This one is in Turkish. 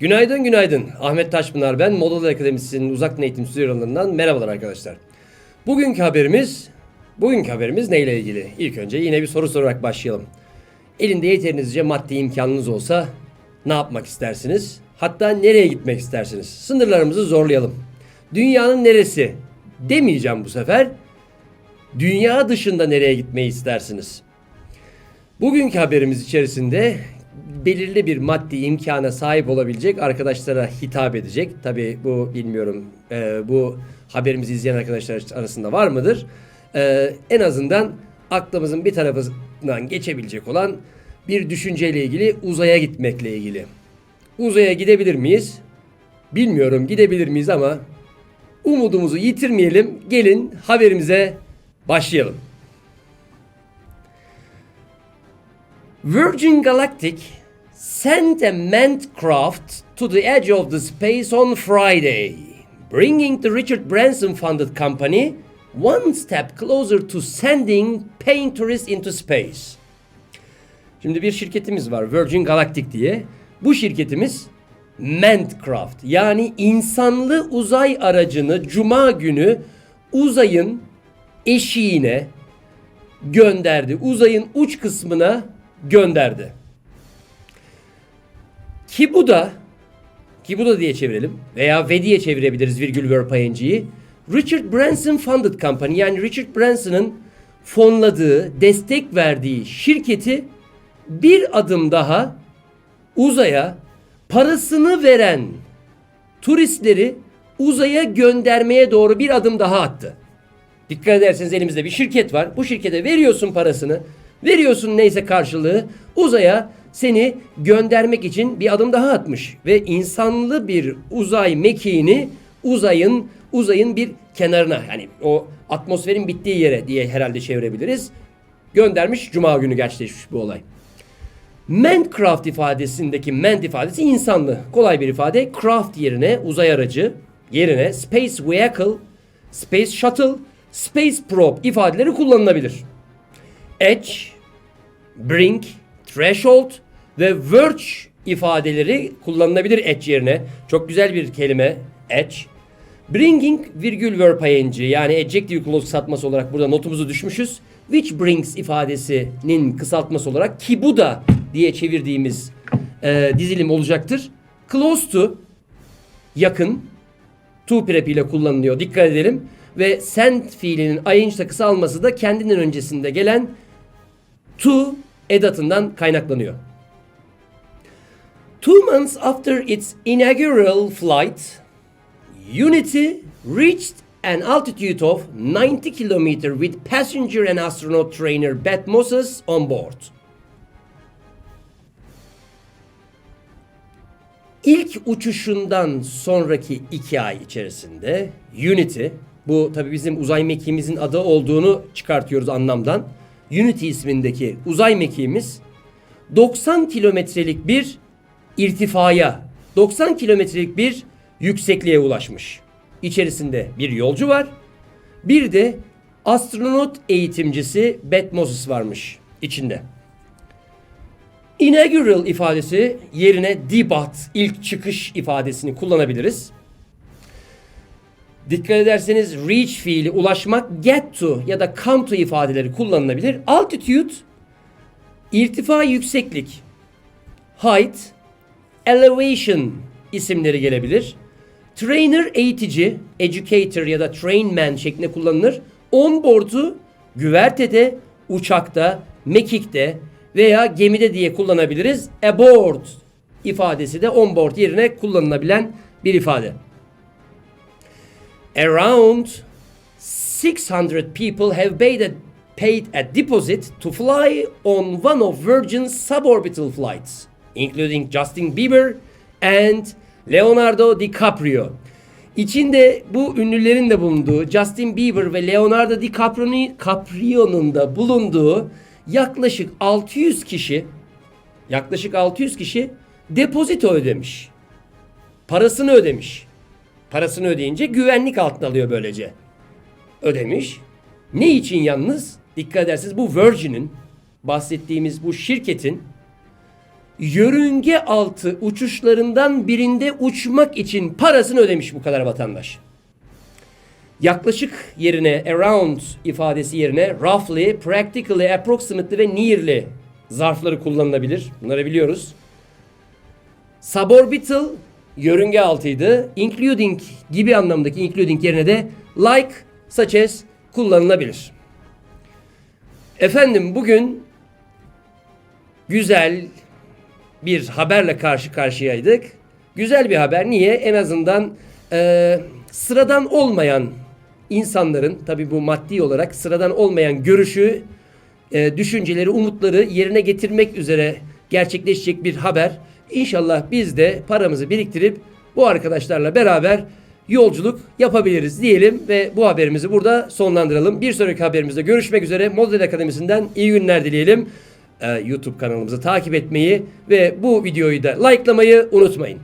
Günaydın günaydın. Ahmet Taşpınar ben. Model Akademisi'nin uzaktan eğitim stüdyolarından merhabalar arkadaşlar. Bugünkü haberimiz bugünkü haberimiz neyle ilgili? İlk önce yine bir soru sorarak başlayalım. Elinde yeterinizce maddi imkanınız olsa ne yapmak istersiniz? Hatta nereye gitmek istersiniz? Sınırlarımızı zorlayalım. Dünyanın neresi? Demeyeceğim bu sefer. Dünya dışında nereye gitmeyi istersiniz? Bugünkü haberimiz içerisinde belirli bir maddi imkana sahip olabilecek arkadaşlara hitap edecek. Tabi bu bilmiyorum e, bu haberimizi izleyen arkadaşlar arasında var mıdır? E, en azından aklımızın bir tarafından geçebilecek olan bir düşünceyle ilgili uzaya gitmekle ilgili. Uzaya gidebilir miyiz? Bilmiyorum gidebilir miyiz ama umudumuzu yitirmeyelim. Gelin haberimize başlayalım. Virgin Galactic sent a manned craft to the edge of the space on Friday, bringing the Richard Branson funded company one step closer to sending paying tourists into space. Şimdi bir şirketimiz var Virgin Galactic diye. Bu şirketimiz manned craft yani insanlı uzay aracını cuma günü uzayın eşiğine gönderdi. Uzayın uç kısmına gönderdi. Ki bu da ki bu da diye çevirelim veya ve diye çevirebiliriz virgül verb ing'yi. Richard Branson Funded Company yani Richard Branson'ın fonladığı, destek verdiği şirketi bir adım daha uzaya parasını veren turistleri uzaya göndermeye doğru bir adım daha attı. Dikkat ederseniz elimizde bir şirket var. Bu şirkete veriyorsun parasını. Veriyorsun neyse karşılığı. Uzaya seni göndermek için bir adım daha atmış. Ve insanlı bir uzay mekiğini uzayın uzayın bir kenarına yani o atmosferin bittiği yere diye herhalde çevirebiliriz. Göndermiş. Cuma günü gerçekleşmiş bu olay. Mancraft ifadesindeki man ifadesi insanlı. Kolay bir ifade. Craft yerine uzay aracı yerine space vehicle, space shuttle, space probe ifadeleri kullanılabilir. Edge, brink, threshold ve verge ifadeleri kullanılabilir edge yerine. Çok güzel bir kelime edge. Bringing virgül verb ing yani adjective clause kısaltması olarak burada notumuzu düşmüşüz. Which brings ifadesinin kısaltması olarak ki bu da diye çevirdiğimiz e, dizilim olacaktır. Close to yakın to prep ile kullanılıyor. Dikkat edelim. Ve send fiilinin ing takısı alması da kendinden öncesinde gelen to edatından kaynaklanıyor. Two months after its inaugural flight, Unity reached an altitude of 90 kilometers with passenger and astronaut trainer Beth Moses on board. İlk uçuşundan sonraki iki ay içerisinde Unity, bu tabi bizim uzay mekiğimizin adı olduğunu çıkartıyoruz anlamdan. Unity ismindeki uzay mekiğimiz 90 kilometrelik bir irtifaya, 90 kilometrelik bir yüksekliğe ulaşmış. İçerisinde bir yolcu var. Bir de astronot eğitimcisi Beth Moses varmış içinde. Inaugural ifadesi yerine debut, ilk çıkış ifadesini kullanabiliriz. Dikkat ederseniz reach fiili ulaşmak, get to ya da come to ifadeleri kullanılabilir. Altitude, irtifa yükseklik. Height, elevation isimleri gelebilir. Trainer eğitici, educator ya da trainman şeklinde kullanılır. Onboard'u güvertede, uçakta, mekikte veya gemide diye kullanabiliriz. Aboard ifadesi de onboard yerine kullanılabilen bir ifade. Around 600 people have paid a, paid a deposit to fly on one of Virgin's suborbital flights, including Justin Bieber and Leonardo DiCaprio. İçinde bu ünlülerin de bulunduğu Justin Bieber ve Leonardo DiCaprio'nun da bulunduğu yaklaşık 600 kişi yaklaşık 600 kişi depozito ödemiş. Parasını ödemiş. Parasını ödeyince güvenlik altına alıyor böylece. Ödemiş. Ne için yalnız? Dikkat ederseniz bu Virgin'in bahsettiğimiz bu şirketin yörünge altı uçuşlarından birinde uçmak için parasını ödemiş bu kadar vatandaş. Yaklaşık yerine around ifadesi yerine roughly, practically, approximately ve nearly zarfları kullanılabilir. Bunları biliyoruz. Suborbital yörünge altıydı. Including gibi anlamdaki including yerine de like, such as kullanılabilir. Efendim bugün güzel bir haberle karşı karşıyaydık. Güzel bir haber. Niye? En azından eee, sıradan olmayan insanların tabi bu maddi olarak sıradan olmayan görüşü, eee, düşünceleri, umutları yerine getirmek üzere gerçekleşecek bir haber. İnşallah biz de paramızı biriktirip bu arkadaşlarla beraber yolculuk yapabiliriz diyelim ve bu haberimizi burada sonlandıralım. Bir sonraki haberimizde görüşmek üzere. Model Akademisi'nden iyi günler dileyelim. Ee, YouTube kanalımızı takip etmeyi ve bu videoyu da likelamayı unutmayın.